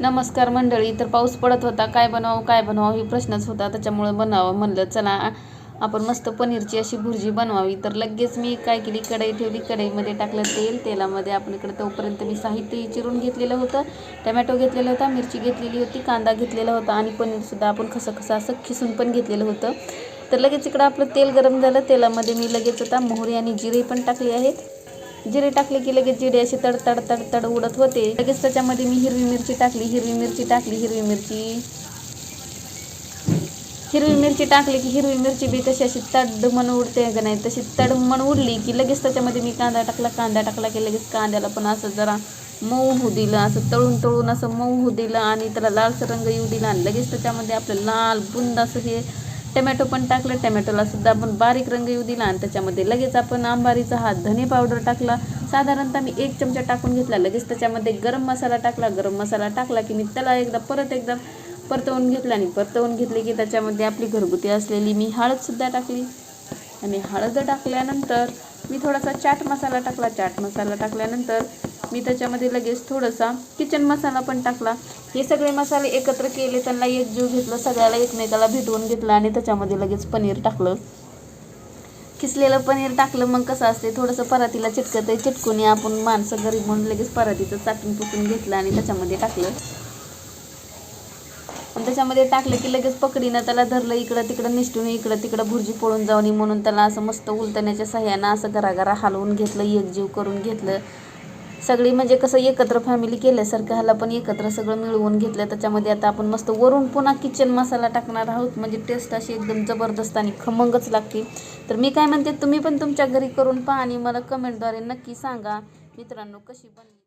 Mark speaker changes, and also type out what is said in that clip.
Speaker 1: नमस्कार मंडळी तर पाऊस पडत होता. काय बनवावं काय बनवावं ही प्रश्नच होता. त्याच्यामुळे बनावं म्हणलं चला आपण मस्त पनीरची अशी भुर्जी बनवावी. तर लगेच मी काय केली कढई ठेवली. कढईमध्ये टाकलं तेल. तेलामध्ये आपण इकडे तोपर्यंत मी साहित्य चिरून घेतलेलं होतं. टमॅटो घेतलेला होता मिरची घेतलेली होती कांदा घेतलेला होता आणि पनीरसुद्धा आपण खसं खसं असं खिसून पण घेतलेलं होतं. तर लगेच इकडं आपलं तेल गरम झालं. तेलामध्ये मी लगेच आता मोहरी आणि जिरे पण टाकले आहेत. जिरे टाकले की लगेच जिरे असे तडतड तडतड उडत होते. लगेच त्याच्यामध्ये मी हिरवी मिरची टाकली हिरवी मिरची टाकली हिरवी मिरची. हिरवी मिरची टाकली की हिरवी मिरची बी कशी अशी तडमण उडते का नाही? तशी तड मन उडली की लगेच त्याच्यामध्ये मी कांदा टाकला कांदा टाकला की लगेच कांद्याला पण असं जरा मऊ होऊ दिलं असं तळून तळून असं मऊ होऊ दिलं आणि त्याला लालसर रंग येऊ दिला आणि लगेच त्याच्यामध्ये आपलं लाल बुंद असं हे टमॅटो पण टाकलं टमॅटोला सुद्धा आपण बारीक रंग येऊ दिला आणि त्याच्यामध्ये लगेच आपण आंबारीचा हा धने पावडर टाकला. साधारणतः मी एक चमचा टाकून घेतला लगेच त्याच्यामध्ये गरम मसाला टाकला गरम मसाला टाकला की मी त्याला एकदा परत एकदा परतवून घेतला आणि परतवून घेतली की त्याच्यामध्ये आपली घरगुती असलेली मी हळदसुद्धा टाकली. आणि हळद टाकल्यानंतर मी थोडासा चाट मसाला टाकला. चाट मसाला टाकल्यानंतर मी त्याच्यामध्ये लगेच थोडासा किचन मसाला पण टाकला. हे सगळे मसाले एकत्र केले त्यांना एक जीव घेतलं सगळ्याला एकमेकाला भेटवून घेतलं आणि त्याच्यामध्ये लगेच पनीर टाकलं. किसलेलं पनीर टाकलं मग कसं असते थोडंसं परातीला चिटकतं चिटकून आपण माणसं गरीब म्हणून लगेच परातीचं चाटून पुसून घेतलं आणि त्याच्यामध्ये टाकलं. पण त्याच्यामध्ये टाकलं की लगेच पकडीनं त्याला धरलं इकडं तिकडं निष्ठून इकडं तिकडं भुर्जी पळून जाऊन म्हणून त्याला असं मस्त उलटण्याच्या सह्यानं असं घराघरा हलवून घेतलं एकजीव करून घेतलं. सगळी म्हणजे कसं एकत्र फॅमिली केल्यासारखं ह्याला पण एकत्र सगळं मिळवून घेतलं. त्याच्यामध्ये आता आपण मस्त वरून पुन्हा किचन मसाला टाकणार आहोत. म्हणजे टेस्ट अशी एकदम जबरदस्त आणि खमंगच लागते. तर मी काय म्हणते तुम्ही पण तुमच्या घरी करून पहा आणि मला कमेंटद्वारे नक्की सांगा. मित्रांनो कशी बनली?